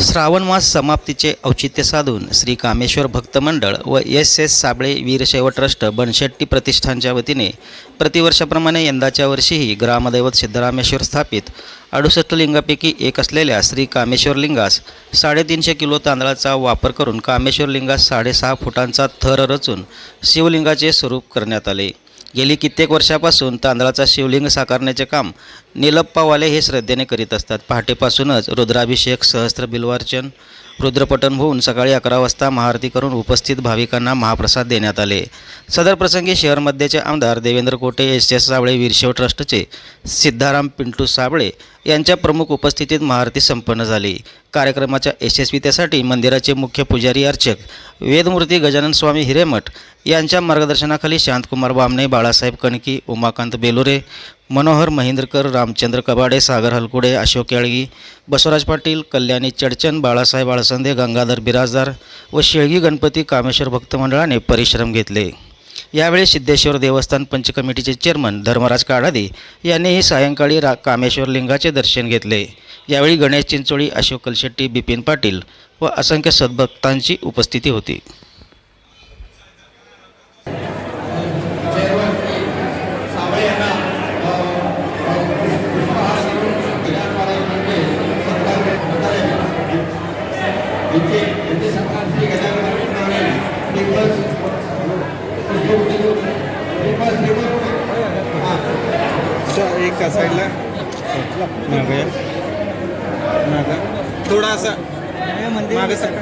श्रावण मास समाप्तीचे औचित्य साधून श्री कामेश्वर भक्त मंडळ व S S Sable Veerashaiva trust Banshetti प्रतिष्ठानच्या वतीने प्रतिवर्षाप्रमाणे यंदाच्या वर्षीही ग्रामदैवत सिद्धरामेश्वर स्थापित. अडुसष्ट लिंगापैकी एक असलेल्या श्री कामेश्वर लिंगास साडेतीनशे किलो तांदळाचा वापर करून कामेश्वर लिंगास साडेसहा फुटांचा थर रचून शिवलिंगाचे स्वरूप करण्यात आले. गेली कित्येक वर्षापासून तांदळाचा शिवलिंग साकारण्याचे काम निलप्पावाले हे श्रद्धेने करीत असतात. पहाटेपासूनच रुद्राभिषेक सहस्त्र बिल्वार्चन रुद्रपठण होऊन सकाळी अकरा वाजता महाआरती करून उपस्थित भाविकांना महाप्रसाद देण्यात आले. सदर प्रसंगी शहर मध्यचे आमदार देवेंद्र कोटे एस एस साबळे वीरशेव ट्रस्टचे सिद्धाराम पिंटू साबळे यांच्या प्रमुख उपस्थितीत महाआरती संपन्न झाली. कार्यक्रमाच्या यशस्वीतेसाठी मंदिराचे मुख्य पुजारी अर्चक वेदमूर्ती गजानन स्वामी हिरेमठ यांच्या मार्गदर्शनाखाली शांतकुमार बामणे बाळासाहेब कणकी उमाकांत बेलोरे मनोहर महेंद्रकर रामचंद्र कबाडे सागर हलकुडे अशोक याळगी बसवराज पाटील कल्याणी चडचन बाळासाहेब आळसंदे गंगाधर बिराजदार व शेळगी गणपती कामेश्वर भक्त मंडळाने परिश्रम घेतले. यावेळी सिद्धेश्वर देवस्थान पंच कमिटीचे चेअरमन धर्मराज काडादे यांनीही सायंकाळी रा कामेश्वर लिंगाचे दर्शन घेतले. यावेळी गणेश चिंचोळी अशोक कलशेट्टी बिपिन पाटील व असंख्य सद्भक्तांची उपस्थिती होती. एक साईडला. मागे मागा. थोडासा. मागे सर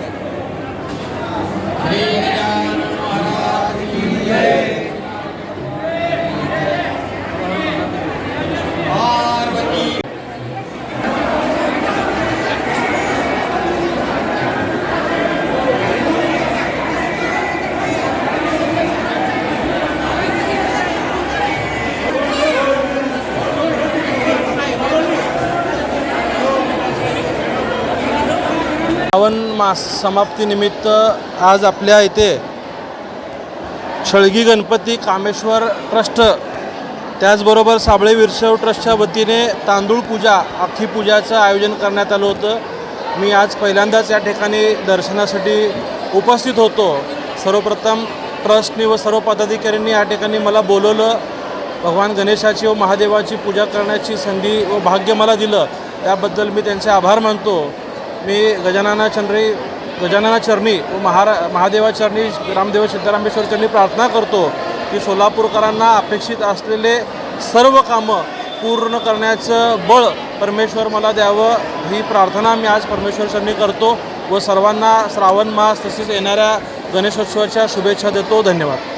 श्रावण मास समाप्तीनिमित्त आज आपल्या इथे छळगी गणपती कामेश्वर ट्रस्ट त्याचबरोबर साबळे विरसव ट्रस्टच्या वतीने तांदूळ पूजा अख्खी पूजाचं आयोजन करण्यात आलं होतं. मी आज पहिल्यांदाच या ठिकाणी दर्शनासाठी उपस्थित होतो. सर्वप्रथम ट्रस्टनी व सर्व पदाधिकाऱ्यांनी या ठिकाणी मला बोलवलं. भगवान गणेशाची व महादेवाची पूजा करण्याची संधी व भाग्य मला दिलं. त्याबद्दल मी त्यांचे आभार मानतो. मी गजानना चंद्री गजानना चरणी व महारा महादेवा चरणी रामदेव सिद्धरामेश्वर चरणी प्रार्थना करतो की सोलापूरकरांना अपेक्षित असलेले सर्व कामं पूर्ण करण्याचं बळ परमेश्वर मला द्यावं ही प्रार्थना मी आज परमेश्वर चरणी करतो. व सर्वांना श्रावण मास तसेच येणाऱ्या गणेशोत्सवाच्या शुभेच्छा देतो. धन्यवाद.